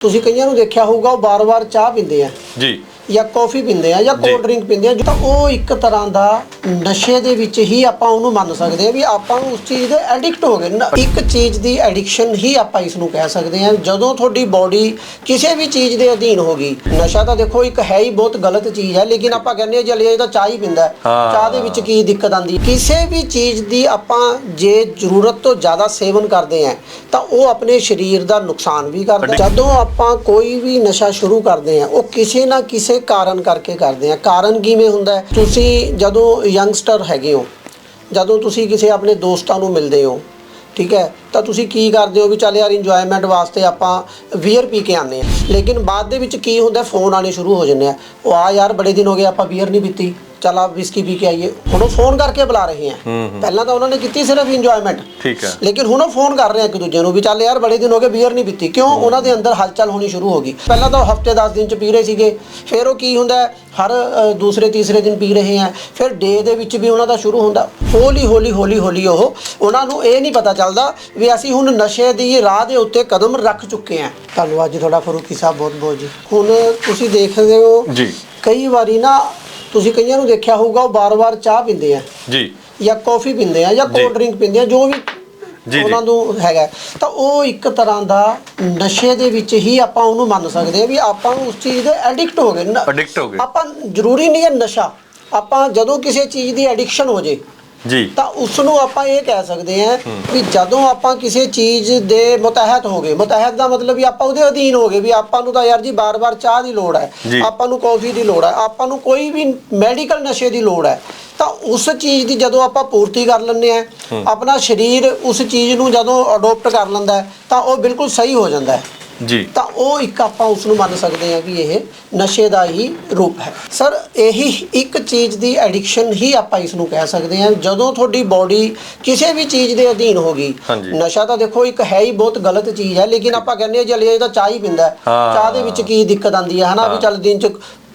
ਤੁਸੀਂ ਕਈਆਂ ਨੂੰ ਦੇਖਿਆ ਹੋਊਗਾ ਉਹ ਬਾਰ-ਬਾਰ ਚਾਹ ਪੀਂਦੇ ਆ। ਜੀ। ਜਾਂ ਕਾਫੀ ਪੀਂਦੇ ਆ ਜਾਂ। ਕੋਲਡ ਡਰਿੰਕ ਪੀਂਦੇ ਆ ਤਾਂ ਉਹ ਇੱਕ ਤਰ੍ਹਾਂ ਦਾ ਨਸ਼ੇ ਦੇ ਵਿੱਚ ਹੀ ਆਪਾਂ ਉਹਨੂੰ ਮੰਨ ਸਕਦੇ ਆ ਵੀ ਆਪਾਂ ਉਸ ਚੀਜ਼ ਦੇ ਐਡਿਕਟ ਹੋ ਗਏ। ਇੱਕ ਚੀਜ਼ ਦੀ ਐਡਿਕਸ਼ਨ ਹੀ ਆਪਾਂ ਇਸ ਨੂੰ ਕਹਿ ਸਕਦੇ ਆ ਜਦੋਂ ਤੁਹਾਡੀ ਬਾਡੀ ਕਿਸੇ ਵੀ ਚੀਜ਼ ਦੇ ਅਧੀਨ ਹੋ ਗਈ। ਨਸ਼ਾ ਤਾਂ ਦੇਖੋ ਇੱਕ ਹੈ ਹੀ ਬਹੁਤ ਗਲਤ ਚੀਜ਼ ਹੈ ਲੇਕਿਨ ਆਪਾਂ ਕਹਿੰਦੇ ਆ ਜਲੀਏ ਤਾਂ ਚਾਹ ਹੀ ਪੀਂਦਾ। ਚਾਹ ਦੇ ਵਿੱਚ ਕੀ ਦਿੱਕਤ ਆਂਦੀ ਕਿਸੇ ਵੀ ਚੀਜ਼ ਦੀ ਆਪਾਂ ਜੇ ਜ਼ਰੂਰਤ ਤੋਂ ਜ਼ਿਆਦਾ ਸੇਵਨ ਕਰਦੇ ਆ ਤਾਂ ਉਹ ਆਪਣੇ ਸਰੀਰ ਦਾ ਨੁਕਸਾਨ ਵੀ ਕਰਦਾ ਜਦੋਂ ਆਪਾਂ ਕੋਈ ਵੀ ਨਸ਼ਾ ਸ਼ੁਰੂ ਕਰਦੇ ਆ ਉਹ ਕਿਸੇ ਨਾ ਕਿਸੇ ਕਾਰਨ ਕਰਕੇ ਕਰਦੇ ਆ। ਕਾਰਨ ਕਿਵੇਂ ਹੁੰਦਾ ਹੈ? ਤੁਸੀਂ ਜਦੋਂ ਯੰਗਸਟਰ ਹੈਗੇ ਹੋ, ਜਦੋਂ ਤੁਸੀਂ ਕਿਸੇ ਆਪਣੇ ਦੋਸਤਾਂ ਨੂੰ ਮਿਲਦੇ ਹੋ, ਠੀਕ ਹੈ, ਤਾਂ ਤੁਸੀਂ ਕੀ ਕਰਦੇ ਹੋ ਵੀ ਚੱਲ ਯਾਰ ਇੰਜੋਇਮੈਂਟ ਵਾਸਤੇ ਆਪਾਂ ਬੀਅਰ ਪੀ ਕੇ ਆਨੇ ਆ ਲੇਕਿਨ ਬਾਅਦ ਦੇ ਵਿੱਚ ਕੀ ਹੁੰਦਾ ਫੋਨ ਆਣੇ ਸ਼ੁਰੂ ਹੋ ਜਾਂਦੇ ਆ। ਉਹ ਆ ਯਾਰ ਬੜੇ ਦਿਨ ਹੋ ਗਏ ਆਪਾਂ ਬੀਅਰ ਨਹੀਂ ਪੀਤੀ। ਚੱਲ ਵਿਸਕੀ ਪੀ ਕੇ ਆਈਏ। ਹੁਣ ਉਹ ਫੋਨ ਕਰਕੇ ਬੁਲਾ ਰਹੇ ਆ। ਹੂੰ। ਪਹਿਲਾਂ ਤਾਂ ਉਹਨਾਂ ਨੇ ਕੀਤੀ ਸਿਰਫ ਇੰਜੋਇਮੈਂਟ ਠੀਕ ਹੈ। ਲੇਕਿਨ ਹੁਣ ਉਹ ਫੋਨ ਕਰ ਰਹੇ ਆ ਇੱਕ ਦੂਜੇ ਨੂੰ ਵੀ ਚੱਲ ਯਾਰ ਬੜੇ ਦਿਨ ਹੋ ਗਏ ਬੀਅਰ ਨਹੀਂ ਪੀਤੀ। ਕਿਉਂ? ਉਹਨਾਂ ਦੇ ਅੰਦਰ ਹਲਚਲ ਹੋਣੀ ਸ਼ੁਰੂ ਹੋ ਗਈ। ਪਹਿਲਾਂ ਤਾਂ ਹਫ਼ਤੇ 10 ਦਿਨ ਚ ਪੀ ਰਹੇ ਸੀਗੇ। ਫਿਰ ਉਹ ਕੀ ਹੁੰਦਾ ਹਰ ਦੂਸਰੇ ਤੀਸਰੇ ਦਿਨ ਪੀ ਰਹੇ ਆ। ਫਿਰ ਡੇ ਦੇ ਵਿੱਚ ਵੀ ਉਹਨਾਂ ਦਾ ਸ਼ੁਰੂ ਹੁੰਦਾ। ਹੌਲੀ ਹੌਲੀ ਹੌਲੀ ਹੌਲੀ ਉਹ ਉਹਨਾਂ ਨੂੰ ਇਹ ਨਹੀਂ ਪਤਾ ਚੱਲਦਾ ਵੀ ਅਸੀਂ ਹੁਣ ਨਸ਼ੇ ਦੀ ਰਾਹ ਦੇ ਉੱਤੇ ਕਦਮ ਰੱਖ ਚੁੱਕੇ ਆ। ਧੰਨਵਾਦ ਜੀ ਤੁਹਾਡਾ ਫਰੂਕੀ ਸਾਹਿਬ ਬਹੁਤ ਬਹੁਤ ਜੀ। ਹੁਣ ਤੁਸੀਂ ਦੇਖਦੇ ਹੋ ਜੀ। ਕਈ ਵਾਰੀ ਨਾ ਤੁਸੀਂ ਕਈਆਂ ਨੂੰ ਦੇਖਿਆ ਹੋਊਗਾ ਉਹ ਬਾਰ-ਬਾਰ ਚਾਹ ਪੀਂਦੇ ਆ ਜੀ ਜਾਂ ਕਾਫੀ ਪੀਂਦੇ ਆ ਜਾਂ। ਕੋਲਡ ਡਰਿੰਕ ਪੀਂਦੇ ਆ ਜੋ ਵੀ ਜੀ। ਉਹਨਾਂ ਨੂੰ ਹੈਗਾ ਤਾਂ ਉਹ ਇੱਕ ਤਰ੍ਹਾਂ ਦਾ ਨਸ਼ੇ ਦੇ ਵਿੱਚ ਹੀ ਆਪਾਂ ਉਹਨੂੰ ਮੰਨ ਸਕਦੇ ਆ ਵੀ ਆਪਾਂ ਉਸ ਚੀਜ਼ ਦੇ ਐਡਿਕਟ ਹੋ ਗਏ ਨ- Addict ਹੋ ਗਏ। ਆਪਾਂ ਜ਼ਰੂਰੀ ਨਹੀਂ ਹੈ ਨਸ਼ਾ ਆਪਾਂ ਜਦੋਂ ਕਿਸੇ ਚੀਜ਼ ਦੀ ਐਡਿਕਸ਼ਨ ਹੋ ਜੇ ਜੀ। ਤਾਂ ਉਸ ਨੂੰ ਆਪਾਂ ਇਹ ਕਹਿ ਸਕਦੇ ਹਾਂ ਵੀ ਜਦੋਂ ਆਪਾਂ ਕਿਸੇ ਚੀਜ਼ ਦੇ ਮੁਤਹਿਤ ਹੋ ਗਏ ਮੁਤਹਿਤ ਦਾ ਮਤਲਬ ਵੀ ਆਪਾਂ ਉਹਦੇ ਅਧੀਨ ਹੋ ਗਏ ਵੀ ਆਪਾਂ ਨੂੰ ਤਾਂ ਯਾਰ ਜੀ ਬਾਰ-ਬਾਰ ਚਾਹ ਦੀ ਲੋੜ ਹੈ। ਆਪਾਂ ਨੂੰ ਕੌਫੀ ਦੀ ਲੋੜ ਹੈ ਆਪਾਂ ਨੂੰ ਕੋਈ ਵੀ ਮੈਡੀਕਲ ਨਸ਼ੇ ਦੀ ਲੋੜ ਹੈ ਤਾਂ ਉਸ ਚੀਜ਼ ਦੀ ਜਦੋਂ ਆਪਾਂ ਪੂਰਤੀ ਕਰ ਲੈਂਦੇ ਆ ਆਪਣਾ ਸਰੀਰ ਉਸ ਚੀਜ਼ ਨੂੰ ਜਦੋਂ ਅਡਾਪਟ ਕਰ ਲੈਂਦਾ ਤਾਂ ਉਹ ਬਿਲਕੁਲ ਸਹੀ ਹੋ ਜਾਂਦਾ ਹੈ। ਜੀ। ਤਾਂ ਉਹ ਇੱਕ ਆਪਾਂ ਉਸ ਨੂੰ ਮੰਨ ਸਕਦੇ ਹਾਂ ਵੀ ਇਹ ਨਸ਼ੇ ਦਾ ਹੀ ਰੂਪ ਹੈ। ਸਰ ਇਹੀ ਇੱਕ ਚੀਜ਼ ਦੀ ਐਡਿਕਸ਼ਨ ਹੀ ਆਪਾਂ ਇਸ ਨੂੰ ਕਹਿ ਸਕਦੇ ਹਾਂ। ਜਦੋਂ ਤੁਹਾਡੀ ਬਾਡੀ ਕਿਸੇ ਵੀ ਚੀਜ਼ ਦੇ ਅਧੀਨ ਹੋ ਗਈ। ਨਸ਼ਾ ਤਾਂ ਦੇਖੋ ਇੱਕ ਹੈ ਹੀ ਬਹੁਤ ਗਲਤ ਚੀਜ਼ ਹੈ ਲੇਕਿਨ ਆਪਾਂ ਕਹਿੰਦੇ ਹਾਂ ਜਲੀਏ ਤਾਂ ਚਾਹ ਹੀ ਪੀਂਦਾ। ਚਾਹ ਦੇ ਵਿੱਚ ਕੀ ਦਿੱਕਤ ਆਂਦੀ ਹੈ ਹਨਾ? ਵੀ ਚੱਲ ਦਿਨ ਚ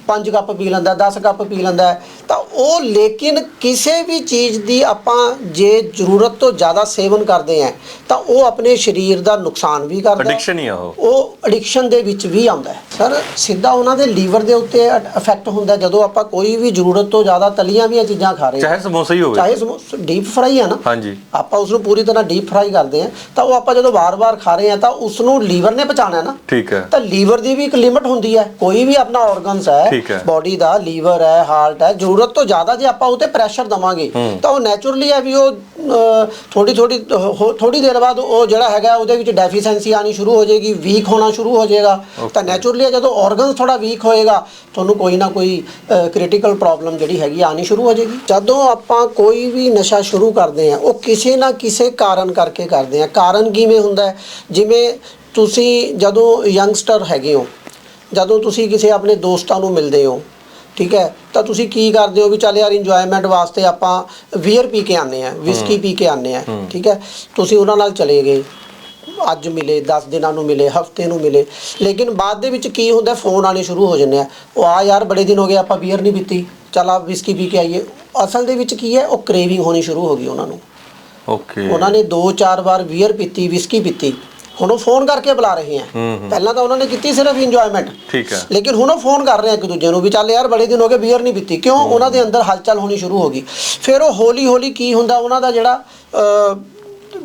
5 ਕੱਪ ਪੀ ਲੈਂਦਾ 10 ਕੱਪ ਪੀ ਲੈਂਦਾ ਹੈ। ਤਾਂ ਉਹ ਲੇਕਿਨ ਕਿਸੇ ਵੀ ਚੀਜ਼ ਦੀ ਆਪਾਂ ਜੇ ਜ਼ਰੂਰਤ ਤੋਂ ਜ਼ਿਆਦਾ ਸੇਵਨ ਕਰਦੇ ਹਾਂ ਤਾਂ ਉਹ ਆਪਣੇ ਸਰੀਰ ਦਾ ਨੁਕਸਾਨ ਵੀ ਕਰਦਾ ਹੈ। ਐਡਿਕਸ਼ਨ ਹੀ ਆ ਉਹ। ਉਹ ਐਡਿਕਸ਼ਨ ਦੇ ਵਿੱਚ ਵੀ ਆਉਂਦਾ ਹੈ। ਸਰ ਸਿੱਧਾ ਉਹਨਾਂ ਦੇ ਲੀਵਰ ਦੇ ਉੱਤੇ ਇਫੈਕਟ ਹੁੰਦਾ ਹੈ। ਜਦੋਂ ਆਪਾਂ ਕੋਈ ਵੀ ਜ਼ਰੂਰਤ ਤੋਂ ਜ਼ਿਆਦਾ ਤਲੀਆਂ ਵੀਆਂ ਚੀਜ਼ਾਂ ਖਾ ਰਹੇ ਹਾਂ। ਚਾਹੇ ਸਮੋਸਾ ਹੀ ਹੋਵੇ। ਚਾਹੇ ਡੀਪ ਫਰਾਈ ਹੈ ਨਾ। ਹਾਂਜੀ। ਆਪਾਂ ਉਸ ਨੂੰ ਪੂਰੀ ਤਰ੍ਹਾਂ ਡੀਪ ਫਰਾਈ ਕਰਦੇ ਹਾਂ। ਤਾਂ ਉਹ ਆਪਾਂ ਜਦੋਂ ਵਾਰ-ਵਾਰ ਖਾ ਰਹੇ ਹਾਂ ਤਾਂ ਉਸ ਨੂੰ ਲੀਵਰ ਨੇ ਪਚਾਣਾ ਹੈ ਨਾ। ਠੀਕ ਹੈ। ਤਾਂ ਲੀਵਰ ਦੀ ਵੀ ਇੱਕ ਲਿਮਟ ਹੁੰਦੀ ਹੈ। ਕੋਈ ਵੀ ਆਪਣਾ ਆਰਗਨਸ ਠੀਕ ਹੈ। ਬਾਡੀ ਦਾ ਲੀਵਰ ਹੈ ਹਾਰਟ ਹੈ ਜ਼ਰੂਰਤ ਤੋਂ ਜ਼ਿਆਦਾ ਜੇ ਆਪਾਂ ਉਹ ਤੇ ਪ੍ਰੈਸ਼ਰ ਦਵਾਂਗੇ। ਤਾਂ ਉਹ ਨੇਚਰਲੀ ਹੈ ਵੀ ਉਹ ਥੋੜੀ ਥੋੜੀ ਥੋੜੀ ਦੇਰ ਬਾਅਦ ਉਹ ਜਿਹੜਾ ਹੈਗਾ ਉਹਦੇ ਵਿੱਚ ਡੈਫੀਸ਼ੈਂਸੀ ਆਣੀ ਸ਼ੁਰੂ ਹੋ ਜਾਏਗੀ ਵੀਕ ਹੋਣਾ ਸ਼ੁਰੂ ਹੋ ਜਾਏਗਾ ਤਾਂ ਨੇਚਰਲੀ ਜਦੋਂ ਆਰਗਨਸ ਥੋੜਾ ਵੀਕ ਹੋਏਗਾ ਤੁਹਾਨੂੰ ਕੋਈ ਨਾ ਕੋਈ ਕ੍ਰਿਟੀਕਲ ਪ੍ਰੋਬਲਮ ਜਿਹੜੀ ਹੈਗੀ ਆਣੀ ਸ਼ੁਰੂ ਹੋ ਜਾਏਗੀ ਜਦੋਂ ਆਪਾਂ ਕੋਈ ਵੀ ਨਸ਼ਾ ਸ਼ੁਰੂ ਕਰਦੇ ਆ ਉਹ ਕਿਸੇ ਨਾ ਕਿਸੇ ਕਾਰਨ ਕਰਕੇ ਕਰਦੇ ਆ ਕਾਰਨ ਕਿਵੇਂ ਹੁੰਦਾ? ਜਿਵੇਂ ਤੁਸੀਂ ਜਦੋਂ ਯੰਗਸਟਰ ਹੈਗੇ ਹੋ ਜਦੋਂ ਤੁਸੀਂ ਕਿਸੇ ਆਪਣੇ ਦੋਸਤਾਂ ਨੂੰ ਮਿਲਦੇ ਹੋ ਠੀਕ ਹੈ ਤਾਂ ਤੁਸੀਂ ਕੀ ਕਰਦੇ ਹੋ ਵੀ ਚੱਲ ਯਾਰ ਇੰਜੋਇਮੈਂਟ ਵਾਸਤੇ ਆਪਾਂ ਬੀਅਰ ਪੀ ਕੇ ਆਨੇ ਆ ਵਿਸਕੀ ਪੀ ਕੇ ਆਨੇ ਆ ਠੀਕ ਹੈ ਤੁਸੀਂ ਉਹਨਾਂ ਨਾਲ ਚਲੇ ਗਏ ਅੱਜ ਮਿਲੇ 10 ਦਿਨਾਂ ਨੂੰ ਮਿਲੇ ਹਫ਼ਤੇ ਨੂੰ ਮਿਲੇ ਲੇਕਿਨ ਬਾਅਦ ਦੇ ਵਿੱਚ ਕੀ ਹੁੰਦਾ ਫੋਨ ਆਣੇ ਸ਼ੁਰੂ ਹੋ ਜਾਂਦੇ ਆ ਉਹ ਆ ਯਾਰ ਬੜੇ ਦਿਨ ਹੋ ਗਏ ਆਪਾਂ ਬੀਅਰ ਨਹੀਂ ਪੀਤੀ ਚੱਲ ਆ ਵਿਸਕੀ ਪੀ ਕੇ ਆਈਏ ਅਸਲ ਦੇ ਵਿੱਚ ਕੀ ਹੈ ਉਹ ਕ੍ਰੇਵਿੰਗ ਹੋਣੀ ਸ਼ੁਰੂ ਹੋ ਗਈ ਉਹਨਾਂ ਨੂੰ। ਓਕੇ ਉਹਨਾਂ ਨੇ 2-4 ਵਾਰ ਬੀਅਰ ਪੀਤੀ ਵਿਸਕੀ ਪੀਤੀ ਹੁਣ ਉਹ ਫੋਨ ਕਰਕੇ ਬੁਲਾ ਰਹੇ ਆ। ਪਹਿਲਾਂ ਤਾਂ ਉਹਨਾਂ ਨੇ ਕੀਤੀ ਸਿਰਫ ਇੰਜੋਇਮੈਂਟ ਠੀਕ ਹੈ। ਲੇਕਿਨ ਹੁਣ ਉਹ ਫੋਨ ਕਰ ਰਹੇ ਆ ਇੱਕ ਦੂਜੇ ਨੂੰ ਵੀ ਚੱਲ ਯਾਰ ਬੜੇ ਦਿਨ ਹੋ ਗਏ ਬੀਅਰ ਨਹੀਂ ਪੀਤੀ। ਕਿਉਂ? ਉਹਨਾਂ ਦੇ ਅੰਦਰ ਹਲਚਲ ਹੋਣੀ ਸ਼ੁਰੂ ਹੋ ਗਈ। ਫਿਰ ਉਹ ਹੌਲੀ ਹੌਲੀ ਕੀ ਹੁੰਦਾ? ਉਹਨਾਂ ਦਾ ਜਿਹੜਾ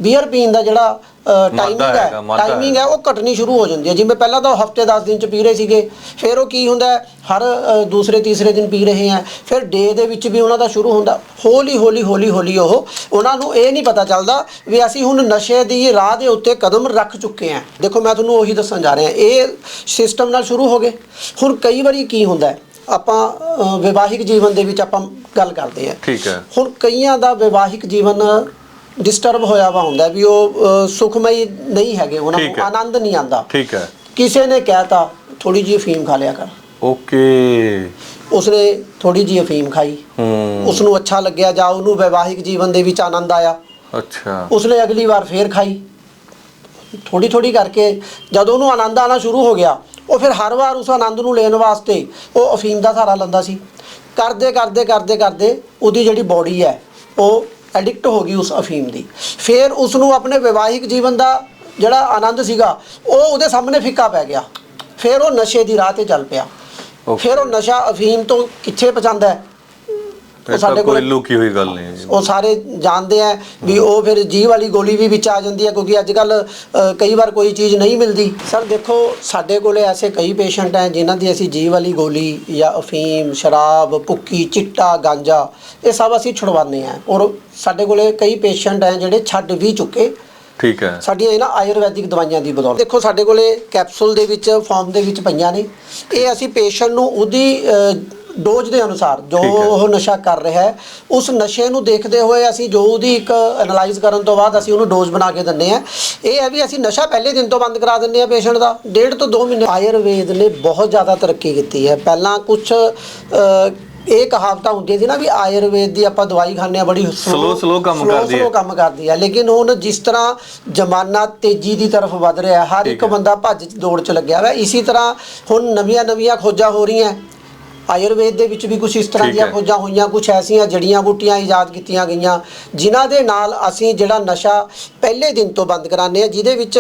ਬੀਅਰ ਪੀਣ ਦਾ ਜਿਹੜਾ ਟਾਈਮਿੰਗ ਹੈ ਟਾਈਮਿੰਗ ਹੈ ਉਹ ਘਟਣੀ ਸ਼ੁਰੂ ਹੋ ਜਾਂਦੀ ਹੈ। ਜਿਵੇਂ ਪਹਿਲਾਂ ਤਾਂ ਹਫ਼ਤੇ 10 ਦਿਨ ਚ ਪੀ ਰਹੇ ਸੀਗੇ ਫਿਰ ਉਹ ਕੀ ਹੁੰਦਾ ਹਰ ਦੂਸਰੇ ਤੀਸਰੇ ਦਿਨ ਪੀ ਰਹੇ ਆ ਫਿਰ ਡੇ ਦੇ ਵਿੱਚ ਵੀ ਉਹਨਾਂ ਦਾ ਸ਼ੁਰੂ ਹੁੰਦਾ। ਹੌਲੀ ਹੌਲੀ ਹੌਲੀ ਹੌਲੀ ਉਹ ਉਹਨਾਂ ਨੂੰ ਇਹ ਨਹੀਂ ਪਤਾ ਚੱਲਦਾ ਵੀ ਅਸੀਂ ਹੁਣ ਨਸ਼ੇ ਦੀ ਰਾਹ ਦੇ ਉੱਤੇ ਕਦਮ ਰੱਖ ਚੁੱਕੇ ਹਾਂ। ਦੇਖੋ ਮੈਂ ਤੁਹਾਨੂੰ ਉਹੀ ਦੱਸਣ ਜਾ ਰਿਹਾ। ਇਹ ਸਿਸਟਮ ਨਾਲ ਸ਼ੁਰੂ ਹੋ ਗਏ। ਹੁਣ ਕਈ ਵਾਰੀ ਕੀ ਹੁੰਦਾ ਆਪਾਂ ਵਿਵਾਹਿਕ ਜੀਵਨ ਦੇ ਵਿੱਚ ਆਪਾਂ ਗੱਲ ਕਰਦੇ ਹਾਂ। ਠੀਕ ਹੈ। ਹੁਣ ਕਈਆਂ ਦਾ ਵਿਵਾਹਿਕ ਜੀਵਨ ਡਿਸਟਰਬ ਹੋਇਆ ਵਾ ਹੁੰਦਾ ਵੀ ਉਹ ਸੁਖਮਈ ਨਹੀਂ ਹੈਗੇ ਉਹਨਾਂ ਨੂੰ। ਆਨੰਦ ਨਹੀਂ ਆਂਦਾ ਠੀਕ ਹੈ। ਕਿਸੇ ਨੇ ਕਹਿਤਾ ਥੋੜੀ ਜਿਹੀ ਅਫੀਮ ਖਾ ਲਿਆ ਕਰ। ਓਕੇ। ਉਸਨੇ ਥੋੜੀ ਜਿਹੀ ਅਫੀਮ ਖਾਈ। ਹੂੰ। ਉਸ ਨੂੰ ਅੱਛਾ ਲੱਗਿਆ ਜਾਂ ਉਹਨੂੰ ਵਿਵਾਹਿਕ ਜੀਵਨ ਦੇ ਵਿੱਚ ਆਨੰਦ ਆਇਆ। ਅੱਛਾ। ਉਸਨੇ ਅਗਲੀ ਵਾਰ ਫੇਰ ਖਾਈ। ਥੋੜੀ ਥੋੜੀ ਕਰਕੇ ਜਦੋਂ ਉਹਨੂੰ ਆਨੰਦ ਆਣਾ ਸ਼ੁਰੂ ਹੋ ਗਿਆ ਉਹ ਫਿਰ ਹਰ ਵਾਰ ਉਸ ਆਨੰਦ ਨੂੰ ਲੈਣ ਵਾਸਤੇ ਉਹ ਅਫੀਮ ਦਾ ਸਹਾਰਾ ਲੈਂਦਾ ਸੀ। ਕਰਦੇ ਕਰਦੇ ਕਰਦੇ ਕਰਦੇ ਉਹਦੀ ਜਿਹੜੀ ਬਾਡੀ ਹੈ ਉਹ ਐਡਿਕਟ ਹੋ ਗਈ ਉਸ ਅਫੀਮ ਦੀ। ਫਿਰ ਉਸ ਨੂੰ ਆਪਣੇ ਵਿਵਾਹਿਕ ਜੀਵਨ ਦਾ ਜਿਹੜਾ ਆਨੰਦ ਸੀਗਾ ਉਹ ਉਹਦੇ ਸਾਹਮਣੇ ਫਿੱਕਾ ਪੈ ਗਿਆ। ਫਿਰ ਉਹ ਨਸ਼ੇ ਦੀ ਰਾਹ ਤੇ ਚੱਲ ਪਿਆ. ਫਿਰ ਉਹ ਨਸ਼ਾ ਅਫੀਮ ਤੋਂ ਕਿੱਥੇ ਪਹੁੰਚਾਉਂਦਾ ਹੈ ਇਹ ਸਾਡੇ ਕੋਈ ਕੋਲ- ਲੁਕੀ ਹੋਈ ਗੱਲ ਨਹੀਂ। ਉਹ ਸਾਰੇ ਜਾਣਦੇ ਆ ਵੀ ਉਹ ਫਿਰ ਜੀ ਵਾਲੀ ਗੋਲੀ ਵੀ ਵਿੱਚ ਆ ਜਾਂਦੀ ਹੈ ਕਿਉਂਕਿ ਅੱਜ ਕੱਲ ਕਈ ਵਾਰ ਕੋਈ ਚੀਜ਼ ਨਹੀਂ ਮਿਲਦੀ। ਸਰ ਦੇਖੋ ਸਾਡੇ ਕੋਲੇ ਐਸੇ ਕਈ ਪੇਸ਼ੈਂਟ ਹੈ ਜਿਨ੍ਹਾਂ ਦੀ ਅਸੀਂ ਜੀ ਵਾਲੀ ਗੋਲੀ ਜਾਂ ਅਫੀਮ ਸ਼ਰਾਬ ਭੁੱਕੀ ਚਿੱਟਾ ਗਾਂਜਾ ਇਹ ਸਭ ਅਸੀਂ ਛੁਡਵਾਉਂਦੇ ਆ। ਔਰ ਸਾਡੇ ਕੋਲੇ ਕਈ ਪੇਸ਼ੈਂਟ ਹੈ ਜਿਹੜੇ ਛੱਡ ਵੀ ਚੁੱਕੇ। ਠੀਕ ਹੈ। ਸਾਡੀਆਂ ਇਹਨਾਂ ਆਯੁਰਵੈਦਿਕ ਦਵਾਈਆਂ ਦੀ ਬਦੌਲਤ। ਦੇਖੋ ਸਾਡੇ ਕੋਲੇ ਕੈਪਸੂਲ ਦੇ ਵਿੱਚ ਫਾਰਮ ਦੇ ਵਿੱਚ ਪਈਆਂ ਨੇ। ਇਹ ਅਸੀਂ ਪੇਸ਼ੈਂਟ ਨੂੰ ਉਹਦੀ ਡੋਜ਼ ਦੇ ਅਨੁਸਾਰ ਜੋ। ਉਹ ਨਸ਼ਾ ਕਰ ਰਿਹਾ ਹੈ ਉਸ ਨਸ਼ੇ ਨੂੰ ਦੇਖਦੇ ਹੋਏ ਅਸੀਂ ਜੋ ਉਹਦੀ ਇੱਕ ਐਨਾਲਾਈਜ਼ ਕਰਨ ਤੋਂ ਬਾਅਦ ਅਸੀਂ ਉਹਨੂੰ ਡੋਜ਼ ਬਣਾ ਕੇ ਦਿੰਦੇ ਆ ਇਹ ਹੈ ਵੀ ਅਸੀਂ ਨਸ਼ਾ ਪਹਿਲੇ ਦਿਨ ਤੋਂ ਬੰਦ ਕਰਾ ਦਿੰਦੇ ਆ ਪੇਸ਼ੈਂਟ ਦਾ ਡੇਢ ਤੋਂ 2 ਮਹੀਨੇ ਆਯੁਰਵੇਦ ਨੇ ਬਹੁਤ ਜ਼ਿਆਦਾ ਤਰੱਕੀ ਕੀਤੀ ਹੈ ਪਹਿਲਾਂ ਕੁਝ ਇਹ ਕਹਾਵਤਾਂ ਹੁੰਦੀਆਂ ਸੀ ਨਾ ਵੀ ਆਯੁਰਵੇਦ ਦੀ ਆਪਾਂ ਦਵਾਈ ਖਾਂਦੇ ਆ ਬੜੀ Slow- slow ਕੰਮ ਕਰਦੀ ਹੈ। slow ਕੰਮ ਕਰਦੀ ਹੈ ਲੇਕਿਨ ਹੁਣ ਜਿਸ ਤਰ੍ਹਾਂ ਜ਼ਮਾਨਾ ਤੇਜ਼ੀ ਦੀ ਤਰਫ ਵੱਧ ਰਿਹਾ ਹਰ ਇੱਕ। ਬੰਦਾ ਭੱਜ ਦੌੜ ਚ ਲੱਗਿਆ ਹੋਇਆ ਇਸੇ ਤਰ੍ਹਾਂ ਹੁਣ ਨਵੀਆਂ ਨਵੀਆਂ ਖੋਜਾਂ ਹੋ ਰਹੀਆਂ ਆਯੁਰਵੇਦ ਦੇ ਵਿੱਚ ਵੀ ਕੁਝ ਇਸ ਤਰ੍ਹਾਂ ਦੀਆਂ। ਖੋਜਾਂ ਹੋਈਆਂ ਕੁਝ ਐਸੀਆਂ ਜੜੀਆਂ ਬੂਟੀਆਂ ਇਜਾਦ ਕੀਤੀਆਂ ਗਈਆਂ ਜਿਨ੍ਹਾਂ ਦੇ ਨਾਲ ਅਸੀਂ ਜਿਹੜਾ ਨਸ਼ਾ ਪਹਿਲੇ ਦਿਨ ਤੋਂ ਬੰਦ ਕਰਾਉਂਦੇ ਆ ਜਿਹਦੇ ਵਿੱਚ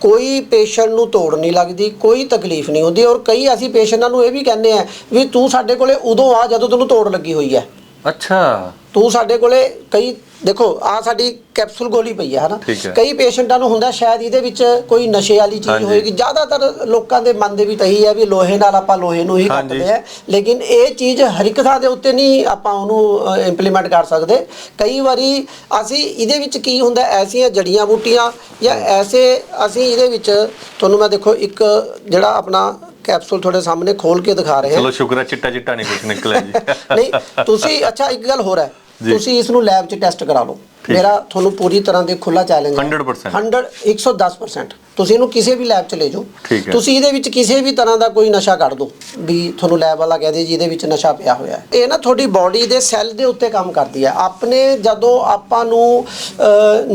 ਕੋਈ ਪੇਸ਼ੈਂਟ ਨੂੰ ਤੋੜ ਨਹੀਂ ਲੱਗਦੀ ਕੋਈ ਤਕਲੀਫ ਨਹੀਂ ਹੁੰਦੀ ਔਰ ਕਈ ਅਸੀਂ ਪੇਸ਼ੈਂਟਾਂ ਨੂੰ ਇਹ ਵੀ ਕਹਿੰਦੇ ਆ ਵੀ ਤੂੰ ਸਾਡੇ ਕੋਲੇ ਉਦੋਂ ਆ ਜਦੋਂ ਤੈਨੂੰ ਤੋੜ ਲੱਗੀ ਹੋਈ ਹੈ ਅੱਛਾ ਤੂੰ ਸਾਡੇ ਕੋਲੇ ਕਈ ਦੇਖੋ ਆ ਸਾਡੀ ਕੈਪਸੂਲ ਗੋਲੀ ਪਈ ਹੈ ਹਨਾ। ਕਈ ਪੇਸ਼ੈਂਟਾਂ ਨੂੰ ਹੁੰਦਾ ਸ਼ਾਇਦ ਇਹਦੇ ਵਿੱਚ ਕੋਈ ਨਸ਼ੇ ਵਾਲੀ ਚੀਜ਼। ਹੋਏਗੀ ਜ਼ਿਆਦਾਤਰ ਲੋਕਾਂ ਦੇ ਮਨ ਦੇ ਵਿੱਚ ਇਹੀ ਹੈ ਵੀ ਲੋਹੇ ਨਾਲ ਆਪਾਂ ਲੋਹੇ ਨੂੰ ਹੀ। ਕੱਟਦੇ ਆ ਲੇਕਿਨ ਇਹ ਚੀਜ਼ ਹਰ ਇੱਕ ਥਾਂ ਦੇ ਉੱਤੇ ਨਹੀਂ ਆਪਾਂ ਉਹਨੂੰ ਇੰਪਲੀਮੈਂਟ ਕਰ ਸਕਦੇ ਕਈ ਵਾਰੀ ਅਸੀਂ ਇਹਦੇ ਵਿੱਚ ਕੀ ਹੁੰਦਾ ਐਸੀਆਂ ਜੜੀਆਂ ਬੂਟੀਆਂ ਜਾਂ ਐਸੇ ਅਸੀਂ ਇਹਦੇ ਵਿੱਚ ਤੁਹਾਨੂੰ ਮੈਂ ਦੇਖੋ ਇੱਕ ਜਿਹੜਾ ਆਪਣਾ ਕੈਪਸੂਲ ਤੁਹਾਡੇ ਸਾਹਮਣੇ ਖੋਲ ਕੇ ਦਿਖਾ ਰਹੇ ਹਾਂ ਚਲੋ ਸ਼ੁਕਰ ਹੈ ਚਿੱਟਾ ਚਿੱਟਾ ਨਹੀਂ ਕੁਝ ਨਿਕਲਿਆ ਜੀ ਨਹੀਂ ਤੁਸੀਂ ਅੱਛਾ ਇੱਕ ਗੱਲ ਹੋਰ ਹੈ। ਤੁਸੀਂ ਇਸ ਨੂੰ ਲੈਬ 'ਚ ਟੈਸਟ ਕਰਾ ਲਓ। ਮੇਰਾ ਤੁਹਾਨੂੰ ਪੂਰੀ ਤਰ੍ਹਾਂ ਦੇ ਖੁੱਲਾ ਚੈਲੰਜ 100% 100 110% ਤੁਸੀਂ ਇਹਨੂੰ ਕਿਸੇ ਵੀ ਲੈਬ 'ਚ ਲੈ ਜਾਓ। ਤੁਸੀਂ ਇਹਦੇ ਵਿੱਚ ਕਿਸੇ ਵੀ ਤਰ੍ਹਾਂ ਦਾ ਕੋਈ ਨਸ਼ਾ ਕੱਢ ਦਿਓ। ਵੀ ਤੁਹਾਨੂੰ ਲੈਬ ਵਾਲਾ ਕਹਿ ਦੇ ਜੀ ਇਹਦੇ ਵਿੱਚ ਨਸ਼ਾ ਪਿਆ ਹੋਇਆ ਹੈ। ਇਹ ਨਾ ਤੁਹਾਡੀ ਬਾਡੀ ਦੇ ਸੈੱਲ ਦੇ ਉੱਤੇ ਕੰਮ ਕਰਦੀ ਹੈ। ਆਪਣੇ ਜਦੋਂ ਆਪਾਂ ਨੂੰ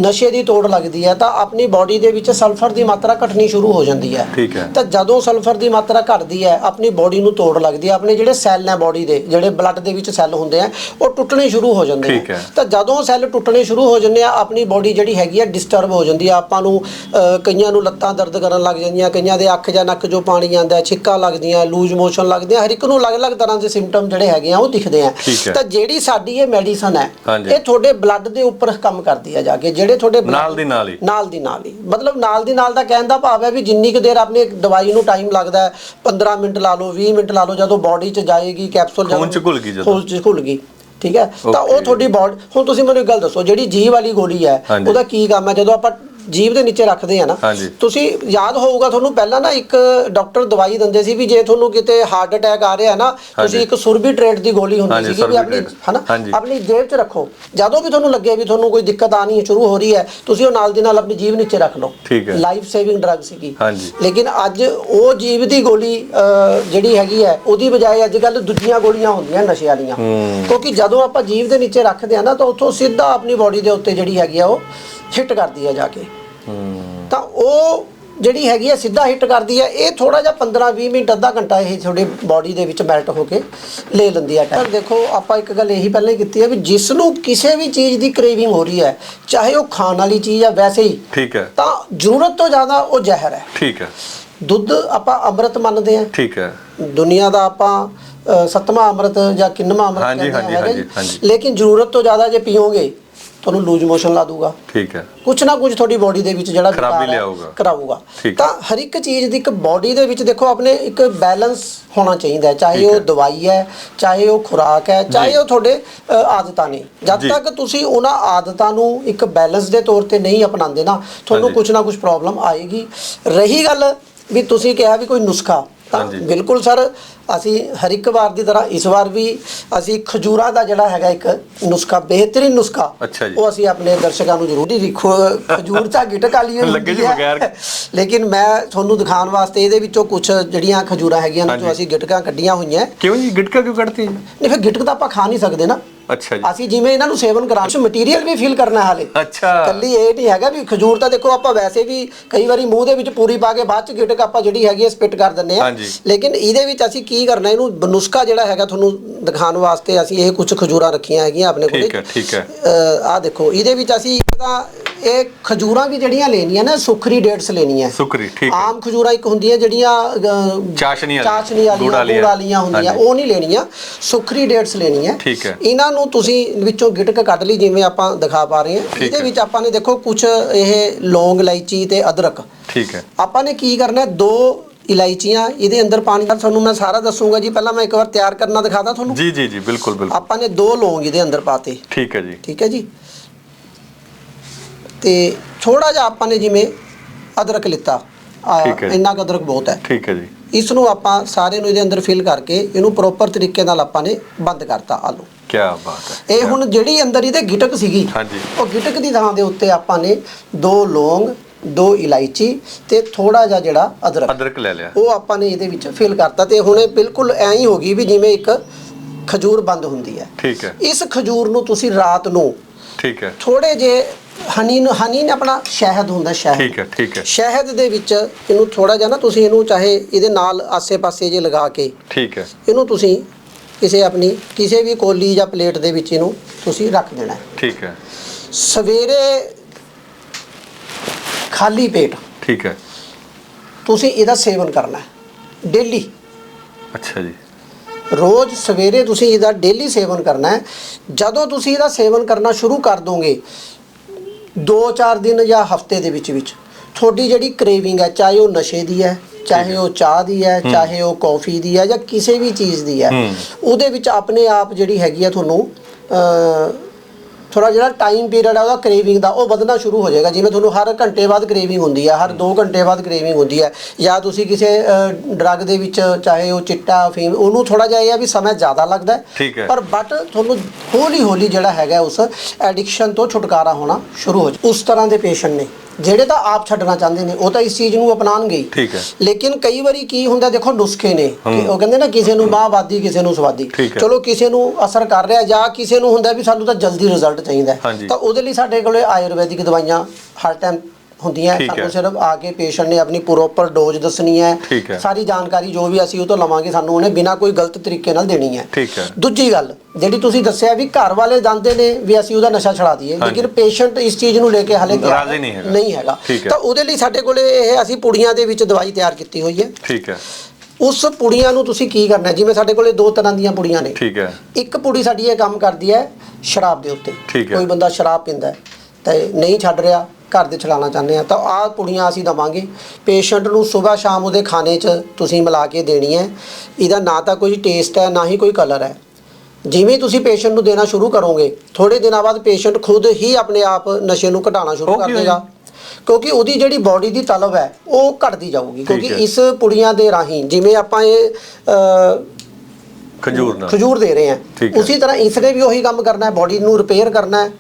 ਨਸ਼ੇ ਦੀ ਤੋੜ ਲੱਗਦੀ ਹੈ ਤਾਂ ਆਪਣੀ ਬਾਡੀ ਦੇ ਵਿੱਚ ਸਲਫਰ ਦੀ ਮਾਤਰਾ ਘਟਣੀ ਸ਼ੁਰੂ ਹੋ ਜਾਂਦੀ ਹੈ। ਤਾਂ ਜਦੋਂ ਸਲਫਰ ਦੀ ਮਾਤਰਾ ਘਟਦੀ ਹੈ ਆਪਣੀ ਬਾਡੀ ਨੂੰ ਤੋੜ ਲੱਗਦੀ ਹੈ। ਆਪਣੇ ਜਿਹੜੇ ਸੈੱਲ ਨੇ ਬਾਡੀ ਦੇ ਜਿਹੜੇ ਬਲੱਡ ਦੇ ਵਿੱਚ ਸੈੱਲ ਹੁੰਦੇ ਆ ਉਹ ਟੁੱਟਣੇ ਸ਼ੁਰੂ ਹੋ ਜਾਂਦੇ ਹੈ। ਤਾਂ ਜਦੋਂ ਸੈੱਲ ਟੁੱਟਣੇ ਸ਼ੁਰੂ ਹੋ ਜਾਂਦੇ ਆ ਆਪਣੀ ਬਾਡੀ ਜਿਹੜੀ ਹੈਗੀ ਆ ਡਿਸਟਰਬ ਹੋ ਜਾਂਦੀ ਆ ਆਪਾਂ ਨੂੰ ਕਈਆਂ ਨੂੰ ਲੱਤਾਂ ਦਰਦ ਕਰਨ ਲੱਗ ਜਾਂਦੀਆਂ ਕਈਆਂ ਦੇ ਅੱਖ ਜਾਂ ਨੱਕ ਜੋ ਪਾਣੀ ਆਉਂਦਾ ਛਿੱਕਾਂ ਲੱਗਦੀਆਂ ਲੂਜ਼ ਮੋਸ਼ਨ ਲੱਗਦੇ ਆ ਹਰ ਇੱਕ ਨੂੰ ਅਲੱਗ-ਅਲੱਗ ਤਰ੍ਹਾਂ ਦੇ ਸਿੰਪਟਮ ਜਿਹੜੇ ਹੈਗੇ ਆ ਉਹ ਦਿਖਦੇ ਆ ਠੀਕ ਹੈ। ਤਾਂ ਜਿਹੜੀ ਸਾਡੀ ਇਹ ਮੈਡੀਸਨ ਹੈ ਹਾਂਜੀ। ਇਹ ਤੁਹਾਡੇ ਬਲੱਡ ਦੇ ਉੱਪਰ ਕੰਮ ਕਰਦੀ ਆ ਜਾ ਕੇ ਜਿਹੜੇ ਤੁਹਾਡੇ blood- ਨਾਲ ਦੀ ਨਾਲ ਹੀ ਨਾਲ ਦੀ ਨਾਲ ਹੀ ਮਤਲਬ ਨਾਲ ਦੀ ਨਾਲ ਦਾ ਕਹਿਣ ਦਾ ਭਾਵ ਹੈ ਵੀ ਜਿੰਨੀ ਕੁ ਦੇਰ ਆਪਣੀ ਦਵਾਈ ਨੂੰ ਟਾਈਮ ਲੱਗਦਾ ਹੈ 15 ਮਿੰਟ ਲਾ ਲਓ 20 ਮਿੰਟ ਲਾ ਲਓ ਜਦੋਂ ਬਾਡੀ 'ਚ ਜਾਏਗੀ ਕੈਪਸੂਲ ਖੂਨ 'ਚ ਘੁਲ ਗਈ ਜਦੋਂ। ਖੂਨ 'ਚ ਘੁਲ ਗਈ ਠੀਕ ਹੈ ਤਾਂ ਉਹ. ਤੁਹਾਡੀ ਬਾਡੀ ਹੁਣ ਤੁਸੀਂ ਮੈਨੂੰ ਇੱਕ ਗੱਲ ਦੱਸੋ ਜਿਹੜੀ ਜੀਵ ਵਾਲੀ ਗੋਲੀ ਹੈ। ਉਹਦਾ ਕੀ ਕੰਮ ਹੈ ਜਦੋਂ ਆਪਾਂ ਜੀਭ ਦੇ ਨੀਚੇ ਰੱਖਦੇ ਆ ਨਾ ਹਾਂਜੀ। ਤੁਸੀਂ ਯਾਦ ਹੋਊਗਾ ਤੁਹਾਨੂੰ ਪਹਿਲਾਂ ਨਾ ਇੱਕ ਡਾਕਟਰ ਦਵਾਈ ਦਿੰਦੇ ਸੀ ਵੀ ਜੇ ਤੁਹਾਨੂੰ ਕਿਤੇ ਹਾਰਟ ਅਟੈਕ ਆ ਰਿਹਾ ਨਾ ਤੁਸੀਂ। ਇੱਕ ਸੁਰਬੀਟ੍ਰੇਟ ਦੀ ਗੋਲੀ ਹੁੰਦੀ ਸੀ ਵੀ ਆਪਣੀ ਸੁਰਬੀਟ੍ਰੇਟ। ਹਨਾ ਹਾਂਜੀ। ਆਪਣੀ ਜੇਬ 'ਚ ਰੱਖੋ ਜਦੋਂ ਵੀ ਤੁਹਾਨੂੰ ਲੱਗੇ ਵੀ ਤੁਹਾਨੂੰ ਕੋਈ ਦਿੱਕਤ ਆਣੀ ਸ਼ੁਰੂ ਹੋ ਰਹੀ ਹੈ ਤੁਸੀਂ ਉਹ ਨਾਲ ਦੀ ਨਾਲ ਆਪਣੀ ਜੀਭ ਨੀਚੇ ਰੱਖ ਲਓ ਠੀਕ ਹੈ। ਲਾਈਫ ਸੇਵਿੰਗ ਡਰਗ ਸੀਗੀ ਹਾਂਜੀ। ਲੇਕਿਨ ਅੱਜ ਉਹ ਜੀਵ ਦੀ ਗੋਲੀ ਅਹ, ਜਿਹੜੀ ਹੈਗੀ ਹੈ ਉਹਦੀ ਬਜਾਏ ਅੱਜ ਕੱਲ ਦੂਜੀਆਂ ਗੋਲੀਆਂ ਹੁੰਦੀਆਂ ਨਸ਼ੇ ਵਾਲੀਆਂ। ਕਿਉਂਕਿ ਜਦੋਂ ਆਪਾਂ ਜੀਵ ਦੇ ਨੀਚੇ ਰੱਖਦੇ ਆ ਨਾ ਤਾਂ ਉੱਥੋਂ ਸਿੱਧਾ ਆਪਣੀ ਬਾਡੀ ਦੇ ਉੱਤੇ ਜਿਹੜੀ ਹੈਗੀ ਆ ਉਹ ਹਿੱਟ ਕਰਦੀ ਆ ਜਾ ਕੇ। ਹੂੰ। ਤਾਂ ਉਹ ਜਿਹੜੀ ਹੈਗੀ ਆ ਸਿੱਧਾ ਹਿੱਟ ਕਰਦੀ ਹੈ ਇਹ ਥੋੜਾ ਜਿਹਾ 15 20 ਮਿੰਟ ਅੱਧਾ ਘੰਟਾ ਇਹ ਤੁਹਾਡੇ ਬਾਡੀ ਦੇ ਵਿੱਚ ਮੈਲਟ ਹੋ ਕੇ ਲੈ ਲੈਂਦੀ ਹੈ ਪਰ ਦੇਖੋ ਆਪਾਂ ਇੱਕ ਗੱਲ ਇਹੀ ਪਹਿਲਾਂ ਹੀ ਕੀਤੀ ਹੈ ਵੀ ਜਿਸ ਨੂੰ ਕਿਸੇ ਵੀ ਚੀਜ਼ ਦੀ ਕ੍ਰੇਵਿੰਗ ਹੋ ਰਹੀ ਹੈ ਚਾਹੇ ਉਹ ਖਾਣ ਵਾਲੀ ਚੀਜ਼ ਆ ਵੈਸੇ ਹੀ ਠੀਕ ਹੈ। ਤਾਂ ਜ਼ਰੂਰਤ ਤੋਂ ਜ਼ਿਆਦਾ ਉਹ ਜ਼ਹਿਰ ਹੈ। ਠੀਕ ਹੈ। ਦੁੱਧ ਆਪਾਂ ਅੰਮ੍ਰਿਤ ਮੰਨਦੇ ਹਾਂ। ਠੀਕ ਹੈ। ਦੁਨੀਆ ਦਾ ਆਪਾਂ ਸੱਤਵਾਂ ਅੰਮ੍ਰਿਤ ਜਾਂ ਕਿੰਨਵਾਂ ਅੰਮ੍ਰਿਤ ਹਾਂਜੀ। ਹਾਂਜੀ। ਲੇਕਿਨ ਜ਼ਰੂਰਤ ਤੋਂ ਜ਼ਿਆਦਾ ਜੇ ਪੀਓਗੇ ਤੁਹਾਨੂੰ ਲੂਜ਼ ਮੋਸ਼ਨ ਲਾ ਦੂਗਾ ਠੀਕ ਹੈ ਕੁਛ ਨਾ ਕੁਛ ਤੁਹਾਡੀ ਬਾਡੀ ਦੇ ਵਿੱਚ ਜਿਹੜਾ ਖਰਾਬੀ ਵਿਕਾਰ ਹੈ, ਲਿਆਊਗਾ। ਕਰਾਊਗਾ ਠੀਕ। ਤਾਂ ਹਰ ਇੱਕ ਚੀਜ਼ ਦੀ ਇੱਕ ਬਾਡੀ ਦੇ ਵਿੱਚ ਦੇਖੋ ਆਪਣੇ ਇੱਕ ਬੈਲੈਂਸ ਹੋਣਾ ਚਾਹੀਦਾ ਹੈ ਚਾਹੇ ਠੀਕ ਉਹ ਹੈ। ਦਵਾਈ ਹੈ ਚਾਹੇ ਉਹ ਖੁਰਾਕ ਹੈ ਚਾਹੇ। ਉਹ ਤੁਹਾਡੇ ਅ, ਆਦਤਾਂ ਨੇ ਜਦ ਜੀ। ਤੱਕ ਤੁਸੀਂ ਉਹਨਾਂ ਆਦਤਾਂ ਨੂੰ ਇੱਕ ਬੈਲੈਂਸ ਦੇ ਤੌਰ ਤੇ ਨਹੀਂ ਅਪਣਾਉਂਦੇ ਨਾ ਤੁਹਾਨੂੰ ਹਾਂਜੀ। ਕੁਛ ਨਾ ਕੁਛ ਪ੍ਰੋਬਲਮ ਆਏਗੀ ਰਹੀ ਗੱਲ ਵੀ ਤੁਸੀਂ ਕਿਹਾ ਵੀ ਕੋਈ ਨੁਸਖਾ ਤਾਂ ਹਾਂਜੀ। ਬਿਲਕੁਲ ਸਰ ਅਸੀਂ ਹਰ ਇੱਕ ਵਾਰ ਦੀ ਤਰ੍ਹਾਂ ਇਸ ਵਾਰ ਵੀ ਅਸੀਂ ਖਜੂਰਾ ਦਾ ਜਿਹੜਾ ਹੈਗਾ ਇੱਕ ਨੁਸਖਾ ਬਿਹਤਰੀਨ ਨੁਸਖਾ ਅੱਛਾ ਜੀ। ਉਹ ਅਸੀਂ ਆਪਣੇ ਦਰਸ਼ਕਾਂ ਨੂੰ ਜ਼ਰੂਰ ਹੀ ਖਜੂਰ ਤਾਂ ਗਿਟਕ ਵਾਲੀ ਲੱਗੇ ਜੀ ਹੈ। ਬਗੈਰ। ਲੇਕਿਨ ਮੈਂ ਤੁਹਾਨੂੰ ਦਿਖਾਉਣ ਵਾਸਤੇ ਇਹਦੇ ਵਿੱਚੋਂ ਕੁਝ ਜਿਹੜੀਆਂ ਖਜੂਰਾਂ ਹੈਗੀਆਂ ਨੇ ਜੋ ਹਾਂਜੀ। ਅਸੀਂ ਗਿਟਕਾਂ ਕੱਢੀਆਂ ਹੋਈਆਂ ਕਿਉਂ ਜੀ ਗਿਟਕਾ ਕਿਉਂ ਕੱਢਤੀ ਜੀ ਨਹੀਂ ਫਿਰ ਗਿਟਕ ਤਾਂ ਆਪਾਂ ਖਾ ਨਹੀਂ ਸਕਦੇ ਨਾ ਅੱਛਾ ਜੀ ਅਸੀਂ ਜਿਵੇਂ ਇਹਨਾਂ ਨੂੰ ਸੇਵਨ ਕਰਾਂ ਮਟੀਰੀਅਲ ਵੀ ਫੀਲ ਕਰਨਾ ਹਾਲੇ ਅੱਛਾ ਕੱਲੀ ਇਹ ਨਹੀਂ ਹੈਗਾ ਵੀ ਖਜੂਰ ਤਾਂ ਦੇਖੋ ਆਪਾਂ ਵੈਸੇ ਵੀ ਕਈ ਵਾਰੀ ਮੂੰਹ ਦੇ ਵਿੱਚ ਪੂਰੀ ਪਾ ਕੇ ਬਾਅਦ ਚ ਗਿਟਕ ਆਪਾਂ ਜਿਹੜੀ ਹੈਗੀ ਹੈ ਸਪਿਟ ਕਰ ਦਿੰਦੇ ਆ ਹਾਂਜੀ। ਲੇਕਿਨ ਇਹਦੇ ਵਿੱਚ ਅਸੀਂ ਕੀ ਕਰਨਾ ਇਹਨੂੰ ਨੁਸਖਾ ਜਿਹੜਾ ਹੈਗਾ ਤੁਹਾਨੂੰ ਦਿਖਾਉਣ ਵਾਸਤੇ ਅਸੀਂ ਇਹ ਕੁਝ ਖਜੂਰਾਂ ਰੱਖੀਆਂ ਹੈਗੀਆਂ ਆਪਣੇ ਕੋਲੇ ਠੀਕ ਹੈ, ਠੀਕ ਹੈ। ਆਹ ਦੇਖੋ ਇਹਦੇ ਵਿੱਚ ਅਸੀਂ ਇੱਕ ਤਾਂ ਇਹ ਖਜੂਰਾਂ ਵੀ ਜਿਹੜੀਆਂ ਲੈਣੀਆਂ ਨੇ ਸੁਖਰੀ ਡੇਟਸ ਲੈਣੀਆਂ ਸੁਕਰੀ ਠੀਕ ਹੈ ਆਮ ਖਜੂਰਾਂ ਇੱਕ ਹੁੰਦੀਆਂ ਜਿਹੜੀਆਂ ਚਾਸ਼ਨੀ ਚਾਸ਼ਨੀ ਵਾਲੀਆਂ ਵਾਲੀਆਂ। ਹੁੰਦੀਆਂ। ਉਹ ਨਹੀਂ ਲੈਣੀਆਂ ਸੁਖਰੀ ਡੇਟਸ ਲੈਣੀਆਂ ਠੀਕ ਹੈ। ਇਹਨਾਂ ਨੂੰ ਤੁਸੀਂ ਵਿੱਚੋਂ ਗਿਟਕ ਕੱਢ ਲਈ ਜਿਵੇਂ ਆਪਾਂ ਦਿਖਾ ਪਾ ਰਹੇ ਹਾਂ ਇਹਦੇ। ਵਿੱਚ ਆਪਾਂ ਨੇ ਦੇਖੋ ਕੁਝ ਇਹ ਲੌਂਗ ਇਲਾਇਚੀ ਤੇ ਅਦਰਕ ਠੀਕ ਹੈ ਆਪਾਂ ਨੇ ਕੀ ਕਰਨਾ ਦੋ ਇਲਾਇਚੀਆਂ ਇਹਦੇ ਅੰਦਰ ਪਾਣੀ ਤੁਹਾਨੂੰ ਮੈਂ ਸਾਰਾ ਦੱਸੂਗਾ ਜੀ ਪਹਿਲਾਂ ਮੈਂ ਇੱਕ ਵਾਰ ਤਿਆਰ ਕਰਨਾ ਦਿਖਾਦਾ ਤੁਹਾਨੂੰ। ਜੀ ਜੀ ਜੀ ਬਿਲਕੁਲ ਬਿਲਕੁਲ। ਆਪਾਂ ਨੇ ਦੋ ਲੌਂਗ ਇਹਦੇ ਅੰਦਰ ਪਾਤੇ। ਠੀਕ ਹੈ ਜੀ। ਠੀਕ ਹੈ ਜੀ। ਤੇ ਥੋੜਾ ਜਿਹਾ ਆਪਾਂ ਨੇ ਜਿਵੇਂ ਅਦਰਕ ਲਿੱਤਾ। ਇੰਨਾ ਕੁ ਅਦਰਕ ਬਹੁਤ ਹੈ। ਠੀਕ ਹੈ ਜੀ। ਇਸ ਨੂੰ ਆਪਾਂ ਸਾਰੇ ਨੂੰ ਇਹਦੇ ਅੰਦਰ ਫਿਲ ਕਰਕੇ ਇਹਨੂੰ ਪ੍ਰੋਪਰ ਤਰੀਕੇ ਨਾਲ ਆਪਾਂ ਨੇ ਬੰਦ ਕਰਤਾ ਆਲੂ। ਕੀ ਬਾਤ ਹੈ। ਇਹ ਹੁਣ ਜਿਹੜੀ ਅੰਦਰ ਇਹਦੇ ਗਿਟਕ ਸੀਗੀ ਹਾਂਜੀ। ਉਹ ਗਿਟਕ ਦੀ ਥਾਂ ਦੇ ਉੱਤੇ ਆਪਾਂ ਨੇ ਦੋ ਲੌਂਗ ਦੋ ਇਲਾਇਚੀ ਤੇ ਥੋੜਾ ਜਿਹਾ ਜਿਹੜਾ ਅਦਰਕ। ਅਦਰਕ ਲੈ ਲਿਆ। ਉਹ ਆਪਾਂ ਨੇ ਇਹਦੇ ਵਿੱਚ ਫਿਲ ਕਰਤਾ ਤੇ ਹੁਣ ਇਹ ਬਿਲਕੁਲ ਐਂ ਹੀ ਹੋ ਗਈ ਵੀ ਜਿਵੇਂ ਇੱਕ ਖਜੂਰ ਬੰਦ ਹੁੰਦੀ ਹੈ। ਠੀਕ ਹੈ। ਇਸ ਖਜੂਰ ਨੂੰ ਤੁਸੀਂ ਰਾਤ ਨੂੰ ਠੀਕ ਹੈ। ਥੋੜੇ ਜੇ ਹਨੀ ਨੂੰ ਹਨੀ ਨੇ ਆਪਣਾ ਸ਼ਹਿਦ ਹੁੰਦਾ ਸ਼ਹਿਦ। ਠੀਕ ਹੈ ਠੀਕ ਹੈ। ਸ਼ਹਿਦ ਦੇ ਵਿੱਚ ਇਹਨੂੰ ਥੋੜਾ ਜਿਹਾ ਨਾ ਤੁਸੀਂ ਇਹਨੂੰ ਚਾਹੇ ਇਹਦੇ ਨਾਲ ਆਸੇ-ਪਾਸੇ ਜੇ ਲਗਾ ਕੇ ਠੀਕ ਹੈ। ਇਹਨੂੰ ਤੁਸੀਂ ਕਿਸੇ ਆਪਣੀ ਕਿਸੇ ਵੀ ਕੋਲੀ ਜਾਂ ਪਲੇਟ ਦੇ ਵਿੱਚ ਇਹਨੂੰ ਤੁਸੀਂ ਰੱਖ ਦੇਣਾ ਹੈ। ਠੀਕ ਹੈ। ਸਵੇਰੇ ਖਾਲੀ ਪੇਟ। ਠੀਕ ਹੈ। ਤੁਸੀਂ ਇਹਦਾ ਸੇਵਨ ਕਰਨਾ ਹੈ ਡੇਲੀ। ਅੱਛਾ ਜੀ। ਰੋਜ਼ ਸਵੇਰੇ ਤੁਸੀਂ ਇਹਦਾ ਡੇਲੀ ਸੇਵਨ ਕਰਨਾ ਹੈ। ਜਦੋਂ ਤੁਸੀਂ ਇਹਦਾ ਸੇਵਨ ਕਰਨਾ ਸ਼ੁਰੂ ਕਰ ਦੋਗੇ 2-4 ਦਿਨ ਜਾਂ ਹਫ਼ਤੇ ਦੇ ਵਿੱਚ ਵਿੱਚ ਤੁਹਾਡੀ ਜਿਹੜੀ ਕ੍ਰੇਵਿੰਗ ਹੈ ਚਾਹੇ ਉਹ ਨਸ਼ੇ ਦੀ ਹੈ ਚਾਹੇ ਉਹ ਚਾਹ ਦੀ ਹੈ ਚਾਹੇ ਉਹ ਕੌਫੀ ਦੀ ਹੈ ਜਾਂ ਕਿਸੇ ਵੀ ਚੀਜ਼ ਦੀ ਹੈ। ਉਹਦੇ ਵਿੱਚ ਆਪਣੇ ਆਪ ਜਿਹੜੀ ਹੈਗੀ ਹੈ ਤੁਹਾਨੂੰ ਥੋੜਾ ਜਿਹੜਾ ਟਾਈਮ ਪੀਰੀਅਡ ਹੈ ਉਹਦਾ ਕ੍ਰੇਵਿੰਗ ਦਾ ਉਹ ਵਧਣਾ ਸ਼ੁਰੂ ਹੋ ਜਾਏਗਾ। ਜਿਵੇਂ ਤੁਹਾਨੂੰ ਹਰ ਘੰਟੇ ਬਾਅਦ ਕ੍ਰੇਵਿੰਗ ਹੁੰਦੀ ਹੈ ਹਰ 2 ਘੰਟੇ ਬਾਅਦ ਕ੍ਰੇਵਿੰਗ ਹੁੰਦੀ ਹੈ ਜਾਂ ਤੁਸੀਂ ਕਿਸੇ ਡਰੱਗ ਦੇ ਵਿੱਚ ਚਾਹੇ ਉਹ ਚਿੱਟਾ ਫੀਮ ਉਹਨੂੰ ਥੋੜਾ ਜਿਹਾ ਇਹ ਹੈ ਵੀ ਸਮਾਂ ਜ਼ਿਆਦਾ ਲੱਗਦਾ। ਪਰ ਬਟ ਤੁਹਾਨੂੰ ਹੌਲੀ ਹੌਲੀ ਜਿਹੜਾ ਹੈਗਾ ਉਸ ਐਡਿਕਸ਼ਨ ਤੋਂ ਛੁਟਕਾਰਾ ਹੋਣਾ ਸ਼ੁਰੂ ਹੋ ਜਾ ਉਸ ਤਰ੍ਹਾਂ ਦੇ ਪੇਸ਼ੈਂਟ ਨੇ। ਜਿਹੜੇ ਤਾਂ ਆਪ ਛੱਡਣਾ ਚਾਹੁੰਦੇ ਨੇ ਉਹ ਤਾਂ ਇਸ ਚੀਜ਼ ਨੂੰ ਅਪਣਾਉਣਗੇ ਹੀ। ਠੀਕ ਹੈ। ਲੇਕਿਨ ਕਈ ਵਾਰੀ ਕੀ ਹੁੰਦਾ ਦੇਖੋ ਨੁਸਖੇ ਨੇ ਕਿ ਉਹ ਕਹਿੰਦੇ ਨਾ ਕਿਸੇ ਨੂੰ ਮਾਹਵਾਦੀ ਕਿਸੇ ਨੂੰ ਸਵਾਦੀ। ਚਲੋ ਕਿਸੇ ਨੂੰ ਅਸਰ ਕਰ ਰਿਹਾ ਜਾਂ ਕਿਸੇ ਨੂੰ ਹੁੰਦਾ ਵੀ ਸਾਨੂੰ ਤਾਂ ਜਲਦੀ ਰਿਜ਼ਲਟ ਚਾਹੀਦਾ। ਤਾਂ ਉਹਦੇ ਲਈ ਸਾਡੇ ਕੋਲੇ ਆਯੁਰਵੈਦਿਕ ਦਵਾਈਆਂ ਹਰ ਟਾਈਮ ਹੁੰਦੀਆਂ ਠੀਕ ਹੈ। ਸਾਨੂੰ ਸਿਰਫ ਆ ਕੇ ਪੇਸ਼ੈਂਟ ਨੇ ਆਪਣੀ ਪ੍ਰੋਪਰ ਡੋਜ਼ ਦੱਸਣੀ ਹੈ। ਸਾਰੀ ਜਾਣਕਾਰੀ ਜੋ ਵੀ ਅਸੀਂ ਉਹ ਤੋਂ ਲਵਾਂਗੇ ਸਾਨੂੰ ਉਹਨੇ ਬਿਨਾਂ ਕੋਈ ਗਲਤ ਤਰੀਕੇ ਨਾਲ ਦੇਣੀ ਹੈ ਠੀਕ ਹੈ। ਦੂਜੀ ਗੱਲ ਜਿਹੜੀ ਤੁਸੀਂ ਦੱਸਿਆ ਵੀ ਘਰ ਵਾਲੇ ਜਾਂਦੇ ਨੇ ਵੀ ਅਸੀਂ ਉਹਦਾ ਨਸ਼ਾ ਛੁਡਾ ਦਈਏ ਹਾਂਜੀ। ਲੇਕਿਨ ਪੇਸ਼ੈਂਟ ਇਸ ਚੀਜ਼ ਨੂੰ ਲੈ ਕੇ ਹਾਲੇ ਤਿਆਰ ਰਾਜ਼ੀ ਨਹੀਂ ਹੈਗਾ। ਨਹੀਂ ਹੈਗਾ ਠੀਕ ਹੈ। ਤਾਂ ਉਹਦੇ ਲਈ ਸਾਡੇ ਕੋਲੇ ਇਹ ਅਸੀਂ ਪੁੜੀਆਂ ਦੇ ਵਿੱਚ ਦਵਾਈ ਤਿਆਰ ਕੀਤੀ ਹੋਈ ਹੈ ਠੀਕ ਹੈ ਉਸ ਪੁੜੀਆਂ ਨੂੰ ਤੁਸੀਂ ਕੀ ਕਰਨਾ ਹੈ? ਜਿਵੇਂ ਸਾਡੇ ਕੋਲੇ ਦੋ ਤਰ੍ਹਾਂ ਦੀਆਂ ਪੁੜੀਆਂ ਨੇ ਠੀਕ ਹੈ ਇੱਕ ਪੁੜੀ ਸਾਡੀ ਇਹ ਕੰਮ ਕਰਦੀ ਹੈ ਸ਼ਰਾਬ ਦੇ ਉੱਤੇ ਠੀਕ ਹੈ। ਕੋਈ ਬੰਦਾ ਸ਼ਰਾਬ ਪੀਂਦਾ ਹੈ ਤੇ ਨਹੀਂ ਛੱਡ ਰਿਹਾ ਘਰ ਦੇ ਛਡਾਉਣਾ ਚਾਹੁੰਦੇ ਆ ਤਾਂ ਆਹ ਪੁੜੀਆਂ ਅਸੀਂ ਦਵਾਂਗੇ। ਪੇਸ਼ੈਂਟ ਨੂੰ ਸਵੇਰ ਸ਼ਾਮ ਉਹਦੇ ਖਾਣੇ 'ਚ ਤੁਸੀਂ ਮਿਲਾ ਕੇ ਦੇਣੀ ਹੈ। ਇਹਦਾ ਨਾ ਤਾਂ ਕੋਈ ਟੇਸਟ ਹੈ ਨਾ ਹੀ ਕੋਈ ਕਲਰ ਹੈ। ਜਿਵੇਂ ਤੁਸੀਂ ਪੇਸ਼ੈਂਟ ਨੂੰ ਦੇਣਾ ਸ਼ੁਰੂ ਕਰੋਗੇ ਥੋੜੇ ਦਿਨਾਂ ਬਾਅਦ ਪੇਸ਼ੈਂਟ ਖੁਦ ਹੀ ਆਪਣੇ ਆਪ ਨਸ਼ੇ ਨੂੰ ਘਟਾਉਣਾ ਸ਼ੁਰੂ ਕਰ ਦੇਗਾ। ਕਿਉਂਕਿ ਉਹਦੀ ਜਿਹੜੀ ਬਾਡੀ ਦੀ ਤਲਬ ਹੈ ਉਹ ਘਟਦੀ ਜਾਊਗੀ। ਕਿਉਂਕਿ। ਇਸ ਪੁੜੀਆਂ ਦੇ ਰਾਹੀਂ ਜਿਵੇਂ ਆਪਾਂ ਇਹ ਖਜੂਰ ਨਾਲ। ਖਜੂਰ ਦੇ ਰਹੇ ਹਾਂ। ਉਸੇ ਤਰ੍ਹਾਂ ਇਸਨੇ ਵੀ ਉਹੀ ਕੰਮ ਕਰਨਾ ਹੈ ਬਾਡੀ ਨੂੰ ਰਿਪੇਅਰ ਕਰਨਾ ਹੈ।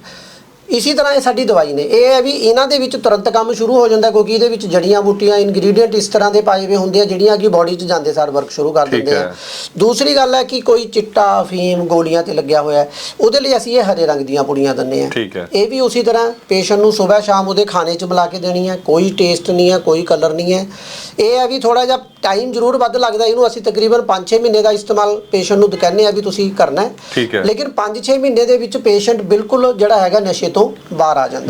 ਇਸੇ ਤਰ੍ਹਾਂ ਇਹ ਸਾਡੀ ਦਵਾਈ ਨੇ ਇਹ ਹੈ ਵੀ ਇਹਨਾਂ ਦੇ ਵਿੱਚ ਤੁਰੰਤ ਕੰਮ ਸ਼ੁਰੂ ਹੋ ਜਾਂਦਾ ਕਿਉਂਕਿ ਇਹਦੇ ਵਿੱਚ ਜੜੀਆਂ ਬੂਟੀਆਂ ਇਨਗਰੀਡੀਅੰਟ ਇਸ ਤਰ੍ਹਾਂ ਦੇ ਪਾਏ ਹੋਏ ਹੁੰਦੇ ਆ ਜਿਹੜੀਆਂ ਕਿ ਬਾਡੀ 'ਚ ਜਾਂਦੇ ਸਾਰ ਵਰਕ ਸ਼ੁਰੂ ਕਰ ਦਿੰਦੇ ਆ। ਦੂਸਰੀ ਗੱਲ ਹੈ ਕਿ ਕੋਈ ਚਿੱਟਾ ਅਫੀਮ ਗੋਲੀਆਂ ਤੇ ਲੱਗਿਆ ਹੋਇਆ ਉਹਦੇ ਲਈ ਅਸੀਂ ਇਹ ਹਰੇ ਰੰਗ ਦੀਆਂ ਪੁੜੀਆਂ ਦਿੰਦੇ ਆ। ਇਹ ਵੀ ਉਸੇ ਤਰ੍ਹਾਂ ਪੇਸ਼ੈਂਟ ਨੂੰ ਸਵੇਰ ਸ਼ਾਮ ਉਹਦੇ ਖਾਣੇ 'ਚ ਮਿਲਾ ਕੇ ਦੇਣੀ ਹੈ ਕੋਈ ਟੇਸਟ ਨਹੀਂ ਹੈ ਕੋਈ ਕਲਰ ਨਹੀਂ ਹੈ ਇਹ ਹੈ ਵੀ ਥੋੜਾ ਜਿਹਾ ਟਾਈਮ ਜ਼ਰੂਰ ਵੱਧ ਲੱਗਦਾ ਇਹਨੂੰ ਅਸੀਂ ਤਕਰੀਬਨ 5-6 ਮਹੀਨੇ ਦਾ ਇਸਤੇਮਾਲ ਪੇਸ਼ੈਂਟ ਨੂੰ ਕਹਿੰਦੇ ਆ ਵੀ ਤੁਸੀਂ ਕਰਨਾ ਹੈ। ਲੇਕਿਨ 5-6 ਮਹੀਨੇ ਦੇ ਵਿੱਚ ਪੇਸ਼ੈਂਟ ਬਿਲਕੁਲ ਜਿਹੜਾ ਹੈਗਾ ਨਸ਼ੇ ਤੋਂ ਬਾਹਰ ਆ ਜਾਂਦਾ